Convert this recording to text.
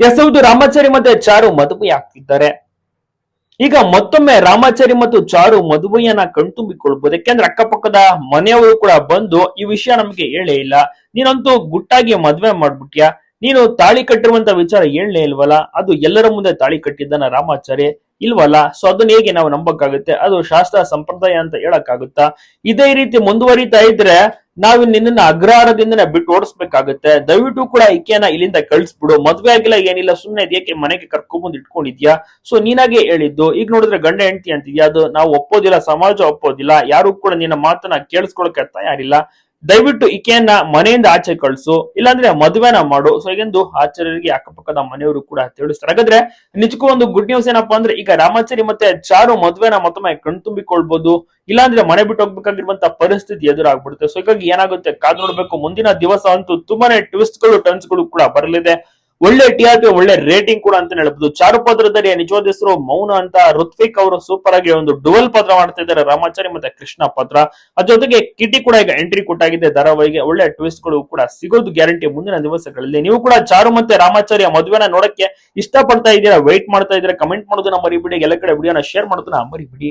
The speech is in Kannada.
ಎಸ್ ಹೌದು ರಾಮಾಚಾರಿ ಮತ್ತೆ ಚಾರು ಮದುವೆ ಆಗ್ತಿದ್ದಾರೆ ಈಗ ಮತ್ತೊಮ್ಮೆ ರಾಮಾಚಾರಿ ಮತ್ತು ಚಾರು ಮದುವೆಯನ್ನ ಕಣ್ತುಂಬಿಕೊಳ್ಬಹುದು ಯಾಕೆಂದ್ರೆ ಅಕ್ಕಪಕ್ಕದ ಮನೆಯವರು ಕೂಡ ಬಂದು ಈ ವಿಷಯ ನಮಗೆ ಹೇಳೇ ಇಲ್ಲ. ನೀನಂತೂ ಗುಟ್ಟಾಗಿ ಮದ್ವೆ ಮಾಡ್ಬಿಟ್ಯಾ? ನೀನು ತಾಳಿ ಕಟ್ಟಿರುವಂತ ವಿಚಾರ ಹೇಳಲೇ ಇಲ್ವಲ್ಲ? ಅದು ಎಲ್ಲರ ಮುಂದೆ ತಾಳಿ ಕಟ್ಟಿದ್ದಾನ ರಾಮಾಚಾರಿ ಇಲ್ವಲ್ಲ? ಸೊ ಅದನ್ನ ಹೇಗೆ ನಾವು ನಂಬಕ್ಕಾಗುತ್ತೆ? ಅದು ಶಾಸ್ತ್ರ ಸಂಪ್ರದಾಯ ಅಂತ ಹೇಳಕ್ಕಾಗುತ್ತಾ? ಇದೇ ರೀತಿ ಮುಂದುವರಿತಾ ಇದ್ರೆ ನಾವು ನಿನ್ನ ಅಗ್ರಹಾರದಿಂದನೇ ಬಿಟ್ಟು ಓಡಿಸ್ಬೇಕಾಗುತ್ತೆ. ದಯವಿಟ್ಟು ಕೂಡ ಈಕೆಯನ್ನ ಇಲ್ಲಿಂದ ಕಳಿಸ್ಬಿಡು. ಮದ್ವೆ ಆಗಿಲ್ಲ, ಏನಿಲ್ಲ, ಸುಮ್ನೆ ಏಕೆ ಮನೆಗೆ ಕರ್ಕೊಂಡ್ಬಂದು ಇಟ್ಕೊಂಡಿದ್ಯಾ? ಸೊ ನೀನಾಗೆ ಹೇಳಿದ್ದು, ಈಗ ನೋಡಿದ್ರೆ ಗಂಡ, ಹೆಂಡತಿ ಅಂತಿದ್ಯಾ? ಅದು ನಾವು ಒಪ್ಪೋದಿಲ್ಲ, ಸಮಾಜ ಒಪ್ಪೋದಿಲ್ಲ, ಯಾರು ಕೂಡ ನಿನ್ನ ಮಾತನ್ನ ಕೇಳಿಸ್ಕೊಳಕ್ಕೆ ತಯಾರಿಲ್ಲ. ದಯವಿಟ್ಟು ಈಕೆಯನ್ನ ಮನೆಯಿಂದ ಆಚೆ ಕಳಿಸು, ಇಲ್ಲಾಂದ್ರೆ ಮದುವೆನ ಮಾಡು. ಸೊ ಹೀಗೆಂದು ಆಚಾರ್ಯರಿಗೆ ಅಕ್ಕಪಕ್ಕದ ಮನೆಯವರು ಕೂಡ ತಿಳಿಸ್ತಾರೆ. ಹಾಗಾದ್ರೆ ನಿಜಕ್ಕೂ ಒಂದು ಗುಡ್ ನ್ಯೂಸ್ ಏನಪ್ಪಾ ಅಂದ್ರೆ, ಈಗ ರಾಮಾಚಾರಿ ಮತ್ತೆ ಚಾರು ಮದುವೆನ ಮತ್ತೊಮ್ಮೆ ಕಣ್ತುಂಬಿಕೊಳ್ಬಹುದು ಇಲ್ಲಾಂದ್ರೆ ಮನೆ ಬಿಟ್ಟು ಹೋಗ್ಬೇಕಾಗಿರುವಂತ ಪರಿಸ್ಥಿತಿ ಎದುರಾಗ್ಬಿಡುತ್ತೆ. ಸೊ ಹೀಗಾಗಿ ಏನಾಗುತ್ತೆ, ಕಾದ್ ನೋಡ್ಬೇಕು. ಮುಂದಿನ ದಿವಸ ಅಂತೂ ತುಂಬಾನೇ ಟ್ವಿಸ್ಟ್ಗಳು ಟರ್ನ್ಸ್ಗಳು ಕೂಡ ಬರಲಿದೆ. ಒಳ್ಳೆ ಟಿ ಆರ್ ಪಿ ಒಳ್ಳೆ ರೇಟಿಂಗ್ ಕೂಡ ಅಂತ ಹೇಳ್ಬೋದು. ಚಾರು ಪತ್ರದಲ್ಲಿ ನಿಜವಾದ ಹೆಸರು ಮೌನ ಅಂತ ಋತ್ವಿಕ್ ಅವರು ಸೂಪರ್ ಆಗಿ ಒಂದು ಡುವಲ್ ಪಾತ್ರ ಮಾಡ್ತಾ ಇದ್ದಾರೆ. ರಾಮಾಚಾರಿ ಮತ್ತೆ ಕೃಷ್ಣ ಪಾತ್ರ. ಅದ್ರ ಜೊತೆಗೆ ಕಿಟಿ ಕೂಡ ಈಗ ಎಂಟ್ರಿ ಕೊಟ್ಟಾಗಿದೆ. ಧಾರಾವಾಹಿಗೆ ಒಳ್ಳೆ ಟ್ವಿಸ್ಟ್ಗಳು ಕೂಡ ಸಿಗೋದು ಗ್ಯಾರಂಟಿ ಮುಂದಿನ ದಿವಸಗಳಲ್ಲಿ. ನೀವು ಕೂಡ ಚಾರು ಮತ್ತೆ ರಾಮಾಚಾರಿಯ ಮದುವೆನ ನೋಡಕ್ಕೆ ಇಷ್ಟಪಡ್ತಾ ಇದ್ದೀರಾ? ವೈಟ್ ಮಾಡ್ತಾ ಇದ್ದೀರಾ? ಕಮೆಂಟ್ ಮಾಡೋದನ್ನ ಮರಿಬಿಡಿ. ಎಲ್ಲ ಕಡೆ ವಿಡಿಯೋನ ಶೇರ್ ಮಾಡೋದನ್ನ ಮರಿಬಿಡಿ.